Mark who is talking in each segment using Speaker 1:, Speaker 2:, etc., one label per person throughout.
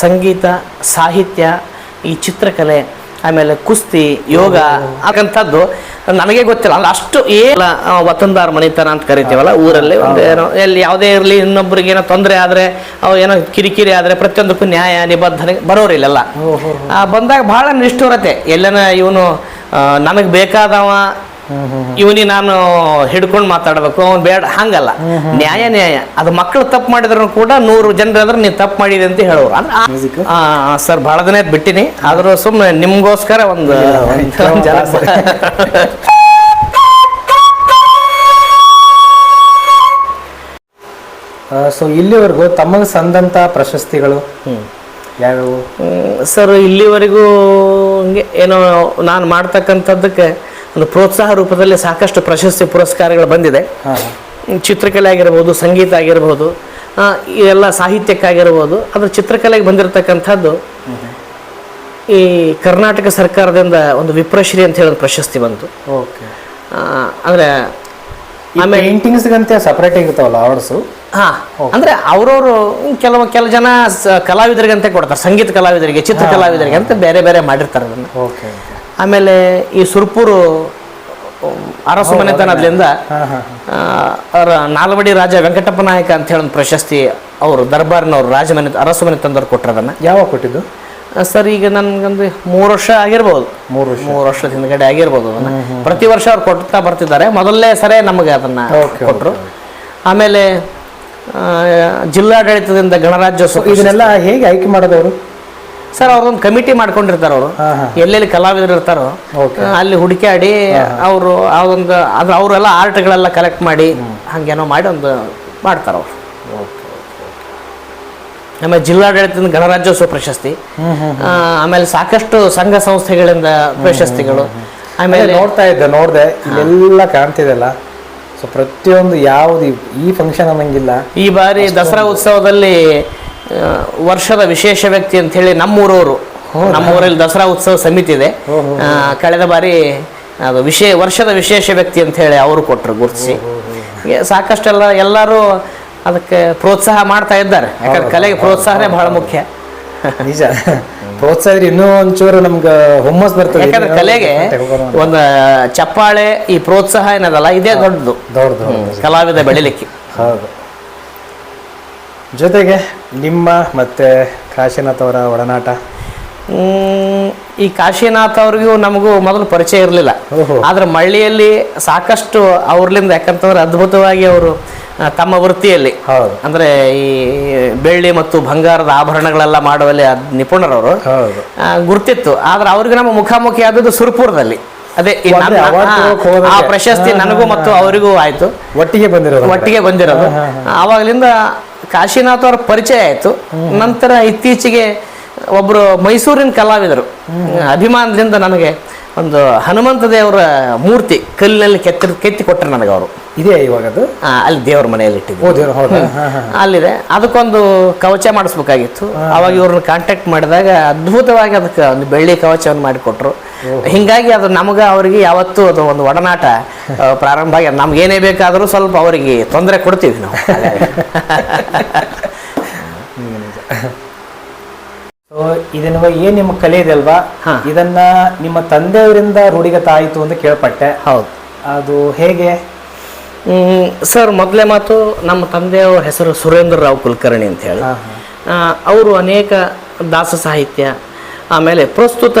Speaker 1: ಸಂಗೀತ ಸಾಹಿತ್ಯ ಈ ಚಿತ್ರಕಲೆ ಆಮೇಲೆ ಕುಸ್ತಿ ಯೋಗ ಆಗಂಥದ್ದು ನನಗೆ ಗೊತ್ತಿಲ್ಲ. ಅಲ್ಲ ಅಷ್ಟು ಏನ ವತಂದಾರ್ ಮನೆತನ ಅಂತ ಕರಿತೀವಲ್ಲ ಊರಲ್ಲಿ ಒಂದೇನೋ ಏನೋ ಎಲ್ಲಿ ಯಾವುದೇ ಇರಲಿ ಇನ್ನೊಬ್ಬರಿಗೆ ಏನೋ ತೊಂದರೆ ಆದರೆ ಅವು ಏನೋ ಕಿರಿಕಿರಿ ಆದರೆ ಪ್ರತಿಯೊಂದಕ್ಕೂ ನ್ಯಾಯ ನಿಬಂಧನೆ ಬರೋರಿಲ್ಲ ಆ, ಬಂದಾಗ ಬಹಳ ನಿಷ್ಠುರತೆ. ಎಲ್ಲನ ಇವನು ನನಗೆ ಬೇಕಾದವ ಇವನಿಗೆ ನಾನು ಹಿಡ್ಕೊಂಡು ಮಾತಾಡಬೇಕು ಅವ್ನು ಬೇಡ ಹಂಗಲ್ಲ. ನ್ಯಾಯ ನ್ಯಾಯ. ಅದು ಮಕ್ಕಳು ತಪ್ಪು ಮಾಡಿದ್ರು ಕೂಡ ನೂರು ಜನರಾದ್ರೆ ನೀವು ತಪ್ಪು ಮಾಡಿದೆ ಅಂತ ಹೇಳೋರು. ಅಂದ್ರೆ ಸರ್ ಭಾಳ ದಿನ ಬಿಟ್ಟಿನಿ. ಆದ್ರೂ ಸುಮ್ಮನೆ ನಿಮ್ಗೋಸ್ಕರ ಒಂದು ಜನ
Speaker 2: ಸೊ ಇಲ್ಲಿವರೆಗೂ ತಮ್ಮಗೆ ಸಂದಂತ ಪ್ರಶಸ್ತಿಗಳು ಯಾವ್ಯಾವು?
Speaker 1: ಸರ್ ಇಲ್ಲಿವರೆಗೂ ಏನೋ ನಾನು ಮಾಡ್ತಕ್ಕಂಥದ್ದಕ್ಕೆ ಒಂದು ಪ್ರೋತ್ಸಾಹ ರೂಪದಲ್ಲಿ ಸಾಕಷ್ಟು ಪ್ರಶಸ್ತಿ ಪುರಸ್ಕಾರಗಳು ಬಂದಿದೆ. ಚಿತ್ರಕಲೆ ಆಗಿರ್ಬೋದು ಸಂಗೀತ ಆಗಿರ್ಬೋದು ಎಲ್ಲ ಸಾಹಿತ್ಯಕ್ಕಾಗಿರ್ಬೋದು ಅದ್ರ ಚಿತ್ರಕಲೆಗೆ ಬಂದಿರತಕ್ಕಂಥದ್ದು ಈ ಕರ್ನಾಟಕ ಸರ್ಕಾರದಿಂದ ಒಂದು ವಿಪ್ರಶ್ರೀ ಅಂತ ಹೇಳಿ ಒಂದು ಪ್ರಶಸ್ತಿ ಬಂತು.
Speaker 2: ಓಕೆ.
Speaker 1: ಅಂದರೆ ಆಮೇಲೆ
Speaker 2: ಪೇಂಟಿಂಗ್ಸ್ಗಂತೆ ಸಪ್ರೇಟ್ ಆಗಿರ್ತಾವಲ್ಲ ಅವಾರ್ಡ್ಸು
Speaker 1: ಹಾ ಅಂದ್ರೆ ಅವ್ರವ್ರು ಕೆಲವು ಕೆಲ ಜನ ಕಲಾವಿದರಿಗಂತೆ ಕೊಡ್ತಾರೆ ಸಂಗೀತ ಕಲಾವಿದರಿಗೆ ಚಿತ್ರ ಕಲಾವಿದರಿಗೆ ಅಂತ ಬೇರೆ ಬೇರೆ ಮಾಡಿರ್ತಾರೆ ಅದನ್ನ.
Speaker 2: ಓಕೆ.
Speaker 1: ಆಮೇಲೆ ಈ ಸುರ್ಪುರು ಅರಸು ಮನೆತನದಿಂದ ನಾಲ್ವಡಿ ರಾಜ ವೆಂಕಟಪ್ಪ ನಾಯಕ ಅಂತ ಹೇಳಿ ಒಂದು ಪ್ರಶಸ್ತಿ ಅವರು ದರ್ಬಾರ್ನವ್ರು ರಾಜಮನೆ ಅರಸು ಮನೆತನದವ್ರು ಕೊಟ್ಟರು ಅದನ್ನು.
Speaker 2: ಯಾವಾಗ ಕೊಟ್ಟಿದ್ದು?
Speaker 1: ಸರ್ ಈಗ ನನ್ಗೊಂದು ಮೂರು ವರ್ಷ ಆಗಿರ್ಬೋದು.
Speaker 2: ಮೂರು ವರ್ಷ.
Speaker 1: ಮೂರು ವರ್ಷದ ಹಿಂದ್ಗಡೆ ಆಗಿರ್ಬೋದು ಅದನ್ನ. ಪ್ರತಿ ವರ್ಷ ಅವ್ರು ಕೊಡ್ತಾ ಬರ್ತಿದ್ದಾರೆ. ಮೊದಲನೇ ಸರಿ ನಮಗೆ ಅದನ್ನ ಕೊಟ್ಟರು ಆಮೇಲೆ ಜಿಲ್ಲಾಡಳಿತದಿಂದ ಗಣರಾಜ್ಯೋತ್ಸವ
Speaker 2: ಇದನ್ನೆಲ್ಲ ಹೇಗೆ ಆಯ್ಕೆ ಮಾಡೋದವರು
Speaker 1: ಸರ್ ಅವ್ರೊಂದು ಕಮಿಟಿ ಮಾಡ್ಕೊಂಡಿರ್ತಾರೆ ಅವರು. ಎಲ್ಲೆಲ್ಲಿ ಕಲಾವಿದರು ಇರ್ತಾರೋ ಅಲ್ಲಿ ಹುಡುಕಾಡಿ ಅವರು ಆ ಒಂದು ಅದು ಅವರೆಲ್ಲ ಆರ್ಟ್ಗಳೆಲ್ಲ ಕಲೆಕ್ಟ್ ಮಾಡಿ ಹಂಗೇನೋ ಮಾಡಿ ಒಂದು ಮಾಡ್ತಾರೆ ಅವರು. ಆಮೇಲೆ ಜಿಲ್ಲಾಡಳಿತದಿಂದ ಗಣರಾಜ್ಯೋತ್ಸವ ಪ್ರಶಸ್ತಿ. ಆಮೇಲೆ ಸಾಕಷ್ಟು ಸಂಘ ಸಂಸ್ಥೆಗಳಿಂದ ಪ್ರಶಸ್ತಿಗಳು. ಆಮೇಲೆ
Speaker 2: ನೋಡ್ತಾ ಇದ್ದೆ ನೋಡಿದೆ ಇಲ್ಲೆಲ್ಲ ಕಾಣ್ತಿದೆಲ್ಲ. ಸೊ ಪ್ರತಿಯೊಂದು ಯಾವುದು ಈ- ಫಂಕ್ಷನ್ ಅನ್ನಂಗಿಲ್ಲ.
Speaker 1: ಈ ಬಾರಿ ದಸರಾ ಉತ್ಸವದಲ್ಲಿ ವರ್ಷದ ವಿಶೇಷ ವ್ಯಕ್ತಿ ಅಂತ ಹೇಳಿ ನಮ್ಮೂರವರು ನಮ್ಮೂರಲ್ಲಿ ದಸರಾ ಉತ್ಸವ ಸಮಿತಿ ಇದೆ. ಕಳೆದ ಬಾರಿ ಅದು ವಿಶೇ ವರ್ಷದ ವಿಶೇಷ ವ್ಯಕ್ತಿ ಅಂತ ಹೇಳಿ ಅವರು ಕೊಟ್ಟರು ಗುರುತಿಸಿ. ಸಾಕಷ್ಟೆಲ್ಲ ಎಲ್ಲರೂ ಅದಕ್ಕೆ ಪ್ರೋತ್ಸಾಹ ಮಾಡ್ತಾ ಇದ್ದಾರೆ. ಯಾಕಂದ್ರೆ ಕಲೆಗೆ ಪ್ರೋತ್ಸಾಹನೇ ಬಹಳ ಮುಖ್ಯ.
Speaker 2: ನಿಜ. ಪ್ರೋತ್ಸಾಹ ಇನ್ನೂ ಒಂಚೂರು ನಮ್ಗೆ ಹುಮ್ಮಸ್ ಬರ್ತದೆ.
Speaker 1: ಯಾಕಂದ್ರೆ ಕಲೆಗೆ ಒಂದು ಚಪ್ಪಾಳೆ ಈ ಪ್ರೋತ್ಸಾಹ ಏನದಲ್ಲ ಇದೇ ದೊಡ್ಡದು.
Speaker 2: ದೊಡ್ಡದು
Speaker 1: ಕಲಾವಿದ ಬೆಳಿಲಿಕ್ಕೆ.
Speaker 2: ಹೌದು. ಜೊತೆಗೆ ನಿಮ್ಮ ಮತ್ತೆ ಕಾಶಿನಾಥ್ ಅವರ ಒಡನಾಟ?
Speaker 1: ಈ ಕಾಶಿನಾಥ್ ಅವ್ರಿಗೂ ನಮಗೂ ಮೊದಲು ಪರಿಚಯ ಇರಲಿಲ್ಲ.
Speaker 2: ಓಹೋ.
Speaker 1: ಆದ್ರೆ ಮಳ್ಳಿಯಲ್ಲಿ ಸಾಕಷ್ಟು ಅವ್ರಲಿಂದ ಯಾಕಂತಂದ್ರೆ ಅದ್ಭುತವಾಗಿ ಅವರು ತಮ್ಮ ವೃತ್ತಿಯಲ್ಲಿ
Speaker 2: ಹೌದು.
Speaker 1: ಅಂದ್ರೆ ಈ ಬೆಳ್ಳಿ ಮತ್ತು ಬಂಗಾರದ ಆಭರಣಗಳೆಲ್ಲ ಮಾಡುವಲ್ಲಿ ಅದ್ ನಿಪುಣರವರು.
Speaker 2: ಹೌದು.
Speaker 1: ಆ, ಗುರ್ತಿತ್ತು. ಆದ್ರೆ ಅವ್ರಿಗೆ ನಮ್ಮ ಮುಖಾಮುಖಿ ಆದದ್ದು ಸುರ್ಪುರದಲ್ಲಿ. ಅದೇ ಈ
Speaker 2: ಅಂದ್ರೆ
Speaker 1: ನನ್ನ-
Speaker 2: award
Speaker 1: ಆ,
Speaker 2: ಹೋದಾಗ-
Speaker 1: ಆ ಪ್ರಶಸ್ತಿ ನನಗೂ ಮತ್ತು ಅವರಿಗೂ ಆಯ್ತು.
Speaker 2: ಒಟ್ಟಿಗೆ ಬಂದಿರೋದು
Speaker 1: ಒಟ್ಟಿಗೆ ಬಂದಿರೋದು. ಆವಾಗಲಿಂದ ಕಾಶಿನಾಥ್ ಅವ್ರ ಪರಿಚಯ ಆಯ್ತು. ನಂತರ ಇತ್ತೀಚೆಗೆ ಒಬ್ರು ಮೈಸೂರಿನ ಕಲಾವಿದರು. ಅಭಿಮಾನದಿಂದ ನನಗೆ ಒಂದು ಹನುಮಂತ ದೇವರ ಮೂರ್ತಿ ಕಲ್ಲಿನಲ್ಲಿ ಕೆತ್ತಿ ಕೆತ್ತಿ ಕೊಟ್ಟರು ನನಗೆ ಅವರು.
Speaker 2: ಇದೇ ಇವಾಗ ಅದು?
Speaker 1: ಅಲ್ಲಿ ದೇವರ ಮನೆಯಲ್ಲಿ ಇಟ್ಟಿದ್ದೆ
Speaker 2: ಹೌದಾ?
Speaker 1: ಅಲ್ಲಿದೆ. ಅದಕ್ಕೊಂದು ಕವಚ ಮಾಡಿಸ್ಬೇಕಾಗಿತ್ತು. ಅವಾಗ ಇವ್ರನ್ನ ಕಾಂಟ್ಯಾಕ್ಟ್ ಮಾಡಿದಾಗ ಅದ್ಭುತವಾಗಿ ಅದಕ್ಕೆ ಒಂದು ಬೆಳ್ಳಿ ಕವಚವನ್ನು ಮಾಡಿಕೊಟ್ರು. ಹಿಂಗಾಗಿ ಅದು ನಮಗೆ ಅವರಿಗೆ ಯಾವತ್ತೂ ಅದು ಒಂದು ಒಡನಾಟ ಪ್ರಾರಂಭ ಆಗಿ ನಮ್ಗೆ ಏನೇ ಬೇಕಾದರೂ ಸ್ವಲ್ಪ ಅವರಿಗೆ ತೊಂದರೆ ಕೊಡ್ತೀವಿ ನಾವು
Speaker 2: ಸೊ ಇದನ್ನ ಏನ್ ನಿಮ್ಮ ಕಲೆ ಇದೆ ಅಲ್ವಾ?
Speaker 1: ಹಾ.
Speaker 2: ಇದನ್ನ ನಿಮ್ಮ ತಂದೆಯವರಿಂದ ರೂಢಿಗತ ಆಯ್ತು ಅಂತ ಕೇಳ್ಪಟ್ಟೆ.
Speaker 1: ಹೌದು.
Speaker 2: ಅದು ಹೇಗೆ?
Speaker 1: ಸರ್ ಮೊದಲೇ ಮಾತು ನಮ್ಮ ತಂದೆಯವರ ಹೆಸರು ಸುರೇಂದ್ರ ರಾವ್ ಕುಲಕರ್ಣಿ ಅಂತ ಹೇಳಿ. ಅವರು ಅನೇಕ ದಾಸ ಸಾಹಿತ್ಯ ಆಮೇಲೆ ಪ್ರಸ್ತುತ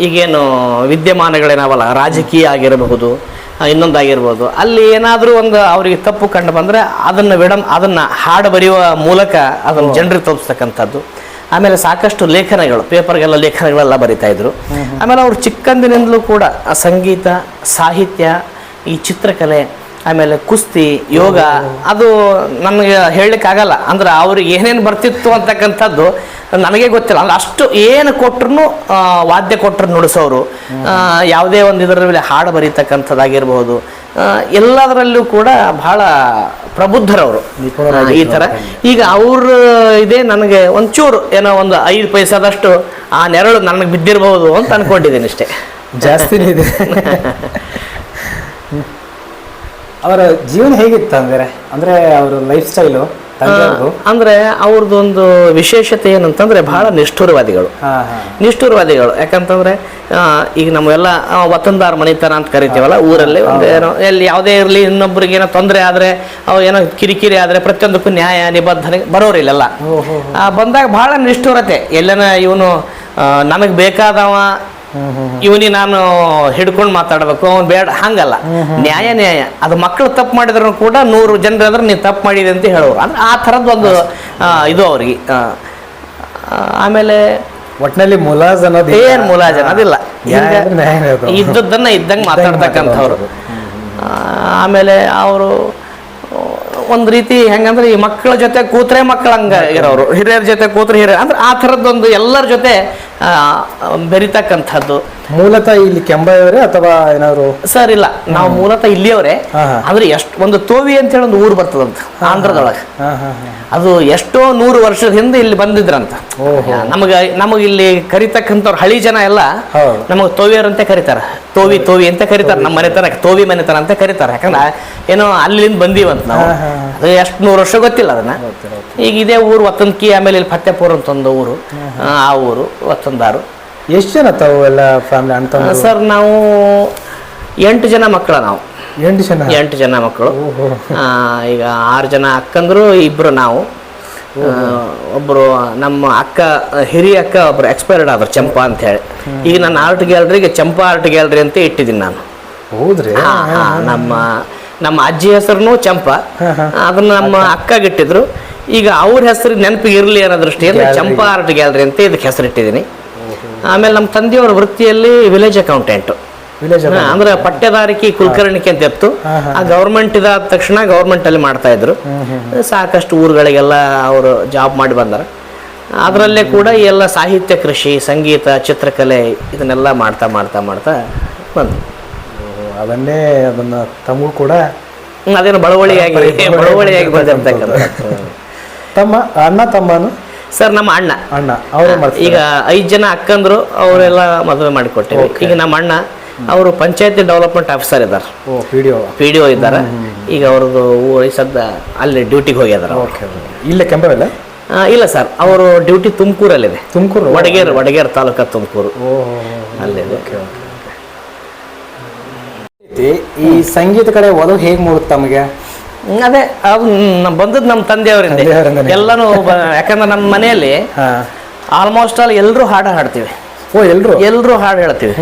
Speaker 1: ಈಗೇನು ವಿದ್ಯಮಾನಗಳೇನಾವಲ್ಲ ರಾಜಕೀಯ ಆಗಿರಬಹುದು ಇನ್ನೊಂದಾಗಿರ್ಬೋದು. ಅಲ್ಲಿ ಏನಾದರೂ ಒಂದು ಅವರಿಗೆ ತಪ್ಪು ಕಂಡು ಬಂದರೆ ಅದನ್ನು ವಿಡಂ ಅದನ್ನು ಹಾಡು ಬರೆಯುವ ಮೂಲಕ ಅದನ್ನು ಜನರಿಗೆ ತೋರಿಸ್ತಕ್ಕಂಥದ್ದು. ಆಮೇಲೆ ಸಾಕಷ್ಟು ಲೇಖನಗಳು, ಪೇಪರ್ಗೆಲ್ಲ ಲೇಖನಗಳೆಲ್ಲ ಬರಿತಾ ಇದ್ರು. ಆಮೇಲೆ ಅವರು ಚಿಕ್ಕಂದಿನಿಂದಲೂ ಕೂಡ ಸಂಗೀತ, ಸಾಹಿತ್ಯ, ಈ ಚಿತ್ರಕಲೆ, ಆಮೇಲೆ ಕುಸ್ತಿ, ಯೋಗ, ಅದು ನನಗೆ ಹೇಳಲಿಕ್ಕಾಗಲ್ಲ. ಅಂದ್ರೆ ಅವ್ರಿಗೆ ಏನೇನು ಬರ್ತಿತ್ತು ಅಂತಕ್ಕಂಥದ್ದು ನನಗೆ ಗೊತ್ತಿಲ್ಲ. ಅಂದ್ರೆ ಅಷ್ಟು ಏನು ಕೊಟ್ಟರು ವಾದ್ಯ ಕೊಟ್ಟರು ನುಡಿಸೋರು. ಯಾವುದೇ ಒಂದು ಇದರ ಮೇಲೆ ಹಾಡು ಬರೀತಕ್ಕಂಥದ್ದಾಗಿರ್ಬೋದು. ಎಲ್ಲದರಲ್ಲೂ ಕೂಡ ಬಹಳ ಪ್ರಬುದ್ಧರವರು. ಈ ಥರ ಈಗ ಅವ್ರ ಇದೇ ನನಗೆ ಒಂಚೂರು ಏನೋ ಒಂದು ಐದು ಪೈಸಾದಷ್ಟು ಆ ನೆರಳು ನನಗೆ ಬಿದ್ದಿರಬಹುದು ಅಂತ ಅನ್ಕೊಂಡಿದ್ದೀನಿ ಅಷ್ಟೇ.
Speaker 2: ಜಾಸ್ತಿ ಇದೆ. ಅವರ ಜೀವನ ಹೇಗಿತ್ತು ಅಂದರೆ ಅಂದ್ರೆ ಅವರ ಲೈಫ್ ಸ್ಟೈಲು
Speaker 1: ಅಂದ್ರೆ ಅವ್ರದ್ದೊಂದು ವಿಶೇಷತೆ ಏನಂತಂದ್ರೆ ಬಹಳ ನಿಷ್ಠುರವಾದಿಗಳು. ನಿಷ್ಠುರವಾದಿಗಳು. ಯಾಕಂತಂದ್ರೆ ಈಗ ನಮ್ಮೆಲ್ಲ ವತನದಾರ ವತಂದಾರ ಮನಿತನ ಅಂತ ಕರಿತೀವಲ್ಲ ಊರಲ್ಲಿ ಒಂದು ಏನೋ ಎಲ್ಲಿ ಯಾವುದೇ ಇರಲಿ ಇನ್ನೊಬ್ರಿಗೆ ಏನೋ ತೊಂದರೆ ಆದ್ರೆ ಅವು ಏನೋ ಕಿರಿಕಿರಿ ಆದ್ರೆ ಪ್ರತಿಯೊಂದಕ್ಕೂ ನ್ಯಾಯ ನಿಬಂಧನೆ ಬರೋರಿಲ್ಲ ಬಂದಾಗ ಬಹಳ ನಿಷ್ಠುರತೆ. ಎಲ್ಲನ ಇವನು ನನಗೆ ಬೇಕಾದವ ಇವನಿ ನಾನು ಹಿಡ್ಕೊಂಡು ಮಾತಾಡ್ಬೇಕು ಅವ್ನು ಬೇಡ ಹಂಗಲ್ಲ. ನ್ಯಾಯ ನ್ಯಾಯ. ಅದು ಮಕ್ಕಳು ತಪ್ಪು ಮಾಡಿದ್ರು ಕೂಡ ನೂರು ಜನರ ಅಂದ್ರೆ ನೀವು ತಪ್ಪು ಮಾಡಿದೆ ಅಂತ ಹೇಳೋರು. ಅಂದ್ರೆ ಆ ಥರದ್ದು ಒಂದು ಇದು ಅವ್ರಿಗೆ. ಆಮೇಲೆ
Speaker 2: ಒಟ್ಟಿನಲ್ಲಿ ಮುಲಾಜ್ ಅನ್ನೋದು
Speaker 1: ಏನ್ ಮುಲಾಜನ ಅದಿಲ್ಲ ಇದ್ದದ್ದನ್ನ ಇದ್ದಂಗೆ ಮಾತಾಡ್ತಕ್ಕಂಥವ್ರು. ಆಮೇಲೆ ಅವರು ಒಂದು ರೀತಿ ಹೆಂಗಂದ್ರೆ ಈ ಮಕ್ಕಳ ಜೊತೆ ಕೂತ್ರೆ ಮಕ್ಕಳ. ಹಂಗ ಇರೋರು ಹಿರಿಯರ ಜೊತೆ ಕೂತ್ರೆ ಹಿರಿಯರು. ಅಂದ್ರೆ ಆ ಥರದ್ದೊಂದು ಎಲ್ಲರ ಜೊತೆ ಬೆರಿತಕ್ಕಂಥದ್ದು.
Speaker 2: ಮೂಲತಃ ಇಲ್ಲಿ ಕೆಂಬಾಯವರೇ ಅಥವಾ ಏನಾದ್ರು?
Speaker 1: ಸರ್ ಇಲ್ಲ. ನಾವು ಮೂಲತಃ ಇಲ್ಲಿಯವರೇ. ಅಂದ್ರೆ ಎಷ್ಟು ಒಂದು ತೋವಿ ಅಂತ ಹೇಳಿ ಒಂದು ಊರು ಬರ್ತದಂತ ಆಂಧ್ರದೊಳಗೆ. ಅದು ಎಷ್ಟೋ ನೂರು ವರ್ಷದ ಹಿಂದೆ ಇಲ್ಲಿ ಬಂದಿದ್ರಂತ. ನಮಗ ನಮಗ ಇಲ್ಲಿ ಕರಿತಕ್ಕಂಥವ್ರು ಹಳಿ ಜನ ಎಲ್ಲ ನಮಗೆ ತೋವಿಯರಂತೆ ಕರೀತಾರೆ. ಅಂತ ಕರೀತಾರ ತೋವಿ. ತೋವಿ ಅಂತ ಕರೀತಾರ ನಮ್ಮ ಮನೆತನ ತೋವಿ ಮನೆತನ ಅಂತ ಕರೀತಾರ. ಯಾಕಂದ್ರೆ ಏನೋ ಅಲ್ಲಿಂದ ಬಂದೀವಂತ ನಾವು. ಅದು ಎಷ್ಟು ನೂರು ವರ್ಷ ಗೊತ್ತಿಲ್ಲ ಅದನ್ನ. ಈಗ ಇದೇ ಊರು ಒತ್ತಂದ್ಕಿ ಆಮೇಲೆ ಇಲ್ಲಿ ಫತ್ತೇಪುರ ಅಂತ ಒಂದು ಊರು. ಆ ಊರು ವತ್ತಂದಾರು
Speaker 2: ಎಷ್ಟು ಜನ ತಾವು ಎಲ್ಲ ಫ್ಯಾಮಿಲಿ ಅಂತ ತಮ್ಮ
Speaker 1: ಸರ್ ನಾವು ಎಂಟು ಜನ ಮಕ್ಕಳ ನಾವು.
Speaker 2: ಎಂಟು ಜನ?
Speaker 1: ಎಂಟು ಜನ ಮಕ್ಕಳು. ಆ, ಈಗ ಆರು ಜನ ಅಕ್ಕಂದ್ರು ಇಬ್ಬರು ನಾವು. ಒಬ್ಬರು ನಮ್ಮ ಅಕ್ಕ ಹಿರಿಯ ಅಕ್ಕ ಒಬ್ರು ಎಕ್ಸ್ಪೈರ್ಡ್ ಆದ್ರು ಚಂಪಾ ಅಂತ ಹೇಳಿ. ಈಗ ನಾನು ಆರ್ಟ್ ಗ್ಯಾಲರಿಗೆ ಚಂಪಾ ಆರ್ಟ್ ಗ್ಯಾಲರಿ ಅಂತ ಇಟ್ಟಿದ್ದೀನಿ ನಾನು.
Speaker 2: ಹೌದ್ರಿ?
Speaker 1: ಹಾ, ಹಾ, ನಮ್ಮ ನಮ್ಮ ಅಜ್ಜಿ ಹೆಸರು ಚಂಪಾ.
Speaker 2: ಹಾ, ಹಾ.
Speaker 1: ಅದನ್ನ ನಮ್ಮ ಅಕ್ಕಗಿಟ್ಟಿದ್ರು. ಈಗ ಅವ್ರ ಹೆಸರು ನೆನಪಿಗೆ ಇರಲಿ ಅನ್ನೋ ದೃಷ್ಟಿಯಿಂದ. ಚಂಪಾ ಆರ್ಟ್ ಗ್ಯಾಲರಿ ಅಂತ ಇದಕ್ಕೆ ಹೆಸರಿಟ್ಟಿದ್ದೀನಿ. ಆಮೇಲೆ ನಮ್ಮ ತಂದೆಯವರ ವೃತ್ತಿಯಲ್ಲಿ ವಿಲೇಜ್ ಅಕೌಂಟೆಂಟ್ ಅಂದ್ರೆ ಪಟ್ಟೆದಾರಿಕೆ ಕುಲಕರ್ಣಿಕೆ ಅಂತ ಇತ್ತು. ಆ ಗೌರ್ಮೆಂಟ್ ಇದಾದ ತಕ್ಷಣ ಗೌರ್ಮೆಂಟ್ ಅಲ್ಲಿ ಮಾಡ್ತಾ ಇದ್ರು. ಸಾಕಷ್ಟು ಊರುಗಳಿಗೆಲ್ಲ ಅವರು ಜಾಬ್ ಮಾಡಿ ಬಂದಾರ. ಅದರಲ್ಲೇ ಕೂಡ ಎಲ್ಲ ಸಾಹಿತ್ಯ ಕೃಷಿ ಸಂಗೀತ ಚಿತ್ರಕಲೆ ಇದನ್ನೆಲ್ಲ ಮಾಡ್ತಾ ಮಾಡ್ತಾ ಮಾಡ್ತಾ ಬಂದ್ರು
Speaker 2: ಅದನ್ನೇ ಅದನ್ನ ತಮಗೂ ಕೂಡ
Speaker 1: ಅದೇನು ಬಳವಳಿಯಾಗಿ ಬಳವಳಿಯಾಗಿ ಬಂದಿರ್ತಕ್ಕಂಥದ್ದು.
Speaker 2: ತಮ್ಮ ಅಣ್ಣ ತಮ್ಮನು?
Speaker 1: ಸರ್ ನಮ್ಮ ಅಣ್ಣ.
Speaker 2: ಅಣ್ಣ ಅವರು ಮಾಡ್ತಾರೆ
Speaker 1: ಈಗ ಐದು ಜನ ಅಕ್ಕಂದ್ರು ಅವರೆಲ್ಲ ಮದುವೆ ಮಾಡಿಕೊಟ್ಟಿವಿ ಈಗ ನಮ್ಮ ಅಣ್ಣ ಅವರು ಪಂಚಾಯತಿ ಡೆವಲಪ್ಮೆಂಟ್ ಆಫೀಸರ್ ಇದ್ದಾರೆ. P D O. ಇದ್ದಾರೆ. ಈಗ ಅವ್ರದ್ದು ಸದ್ದ ಅಲ್ಲಿ ಡ್ಯೂಟಿಗೆ
Speaker 2: ಹೋಗಿದ್ದಾರೆ ಇಲ್ಲೇ ಕೆಂಬವಲ್ಲ
Speaker 1: ಇಲ್ಲ ಸರ್ ಅವರು ಡ್ಯೂಟಿ ತುಮಕೂರಲ್ಲಿದೆ.
Speaker 2: ತುಮಕೂರು?
Speaker 1: ವಡಗೇರ್ ವಡಗೇರ್ ತಾಲೂಕ ತುಮಕೂರು. ಅಲ್ಲಿದೆ.
Speaker 2: ಈ ಸಂಗೀತ ಕಡೆ ಒಲವು ಹೇಗೆ ಮೂಡುತ್ತೆ ತಮಗೆ?
Speaker 1: ಅದೇ ಅದು ನಮ್ ಬಂದದ್ದು ನಮ್ಮ ತಂದೆಯವರಿಂದ. ಎಲ್ಲಾನು ಬ- ಯಾಕಂದ್ರೆ ನಮ್ಮ ಮನೆಯಲ್ಲಿ
Speaker 2: ಹಾ.
Speaker 1: ಆಲ್ಮೋಸ್ಟ್ ಆಲ್ ಎಲ್ಲರೂ ಹಾಡು ಹಾಡ್ತೀವಿ.
Speaker 2: ಓ ಎಲ್ರು?
Speaker 1: ಎಲ್ಲರೂ ಹಾಡು ಹೇಳ್ತೀವಿ.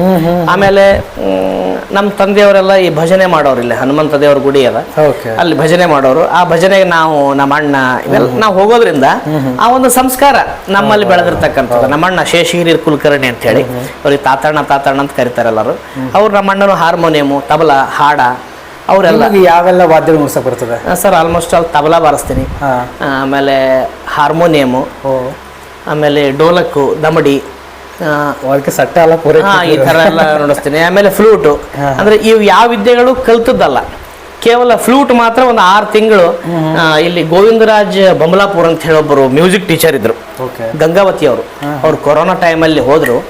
Speaker 1: ಆಮೇಲೆ ಮ್, ನಮ್ಮ ತಂದೆಯವರೆಲ್ಲ ಈ ಭಜನೆ ಮಾಡೋರು ಇಲ್ಲಿ. ಹನುಮಂತ ದೇವ್ರ ಗುಡಿ ಅದ.
Speaker 2: ಓಕೆ.
Speaker 1: ಅಲ್ಲಿ ಭಜನೆ ಮಾಡೋರು. ಆ ಭಜನೆಗೆ ನಾವು ನಮ್ಮ ಅಣ್ಣ ಇವೆಲ್ಲ ನಾವು ಹೋಗೋದ್ರಿಂದ ಆ ಒಂದು ಸಂಸ್ಕಾರ ನಮ್ಮಲ್ಲಿ ಬೆಳೆದಿರ್ತಕ್ಕಂಥದ್ದು. ನಮ್ಮ ಅಣ್ಣ ಶೇಷಗಿರಿ ಕುಲಕರ್ಣಿ ಅಂತ ಹೇಳಿ ಅವ್ರಿಗೆ ತಾತಣ್ಣ ತಾತಣ್ಣ ಅಂತ ಕರೀತಾರೆ ಎಲ್ಲರೂ ಅವ್ರು ನಮ್ಮ ಅಣ್ಣನು ಹಾರ್ಮೋನಿಯಮು ತಬಲ ಹಾಡ ಅವರೆಲ್ಲ
Speaker 2: ಯಾವೆಲ್ಲ ವಾದ್ಯಗಳು ನುಡ್ಸಕ್ ಬರ್ತದೆ
Speaker 1: ಸರ್ ಆಲ್ಮೋಸ್ಟ್ ಅಲ್ಲಿ ತಬಲಾ ಬಾರಿಸ್ತೀನಿ. ಆಮೇಲೆ ಹಾರ್ಮೋನಿಯಮು
Speaker 2: ಓ.
Speaker 1: ಆಮೇಲೆ ಡೋಲಕ್ಕು ದಮಡಿ
Speaker 2: ಅದಕ್ಕೆ ಸಟ್ಟ ಎಲ್ಲ ಪೂರೈ
Speaker 1: ಈ ತರ ಎಲ್ಲ ನುಡಿಸ್ತೀನಿ. ಆಮೇಲೆ ಫ್ಲೂಟು ಅಂದ್ರೆ ಇವು ಯಾವ ವಿದ್ಯೆಗಳು ಕಲ್ತದ್ದಲ್ಲ. ಕೇವಲ ಫ್ಲೂಟ್ ಮಾತ್ರ ಒಂದು ಆರು ತಿಂಗಳು ಇಲ್ಲಿ ಗೋವಿಂದರಾಜ್ ಬಮಲಾಪುರ್ ಅಂತ ಹೇಳಿ ಒಬ್ಬರು ಮ್ಯೂಸಿಕ್ ಟೀಚರ್ ಇದ್ರು. ಗಂಗಾವತಿ ಅವರು. ಅವ್ರು ಕೊರೋನಾ ಟೈಮಲ್ಲಿ ಹೋದ್ರು.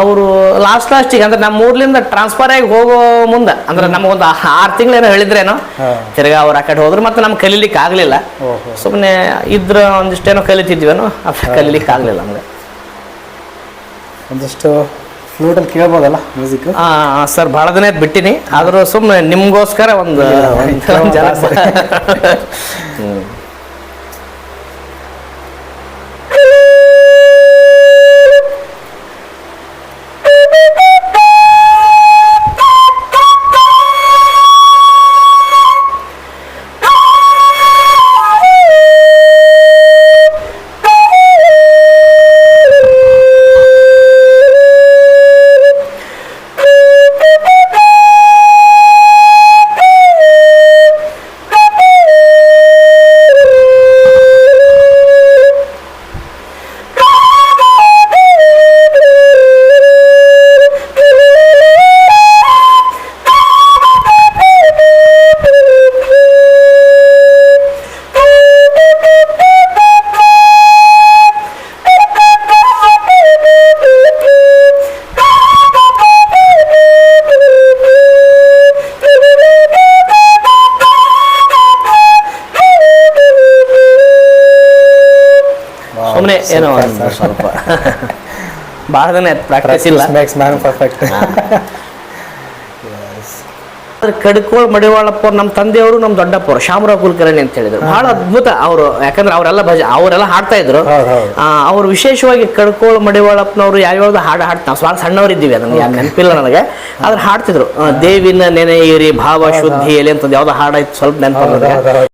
Speaker 1: ಅವರು ಲಾಸ್ಟ್ ಲಾಸ್ಟಿಗೆ ಅಂದ್ರೆ ನಮ್ಮ ಊರ್ಲಿಂದ ಟ್ರಾನ್ಸ್ಫರ್ ಆಗಿ ಹೋಗೋ ಮುಂದ. ಅಂದ್ರೆ ನಮಗೊಂದು ಆರು ತಿಂಗಳೇನೋ ಹೇಳಿದ್ರೇನೋ
Speaker 2: ಹಾ.
Speaker 1: ತಿರ್ಗಾ ಅವ್ರು ಆ ಕಡೆ ಹೋದ್ರು ಮತ್ತೆ ನಮ್ಗೆ ಕಲೀಲಿಕ್ಕೆ ಆಗಲಿಲ್ಲ. ಸುಮ್ಮನೆ ಇದ್ರ ಒಂದಿಷ್ಟೇನೋ ಕಲಿತಿದ್ವೇನೋ ಕಲೀಲಿಕ್ಕೆ ಆಗಲಿಲ್ಲ ನಮಗೆ.
Speaker 2: ಒಂದಷ್ಟು ಫ್ಲೂಟಲ್ಲಿ ಕೇಳ್ಬೋದಲ್ಲ ಮ್ಯೂಸಿಕ್
Speaker 1: ಸರ್ ಭಾಳ ದಿನ ಬಿಟ್ಟಿನಿ. ಆದರೂ ಸುಮ್ಮನೆ ನಿಮ್ಗೋಸ್ಕರ ಒಂದು ಜನ ಸುಮ್ಮನೆ ಏನೋ ಸ್ವಲ್ಪ. ಭಾಳ ದಿನ ಪ್ರಾಕ್ಟೀಸ್ ಇಲ್ಲ.
Speaker 2: Max man perfect
Speaker 1: Kadkol Madivalappa ನಮ್ಮ ತಂದೆಯವರು ನಮ್ಮ ದೊಡ್ಡಪ್ಪರು ಶಾಮರಾವ್ ಕುಲಕರ್ಣಿ ಅಂತ ಹೇಳಿದ್ರು ಬಹಳ ಅದ್ಭುತ ಅವರು. ಯಾಕಂದ್ರೆ ಅವರೆಲ್ಲ ಭಜ ಅವರೆಲ್ಲ ಹಾಡ್ತಾ ಇದ್ರು. ಅವ್ರು ವಿಶೇಷವಾಗಿ ಕಡ್ಕೋಳ್ ಮಡಿವಾಳಪ್ಪನವರು ಯಾವ್ಯಾವ್ದು ಹಾಡು ಹಾಡ್ತಾ ನಾವು ಭಾಳ ಸಣ್ಣವರಿದ್ದೀವಿ ಅದನ್ನ ಯಾಕೆ ನೆನಪಿಲ್ಲ ನನಗೆ. ಆದ್ರೆ ಹಾಡ್ತಿದ್ರು. ದೇವಿನ ನೆನೆಯಿರಿ ಭಾವ ಶುದ್ಧಿ ಎಲೆ ಅಂತ ಯಾವ್ದು ಹಾಡಾಯ್ತು ಸ್ವಲ್ಪ ನೆನಪು.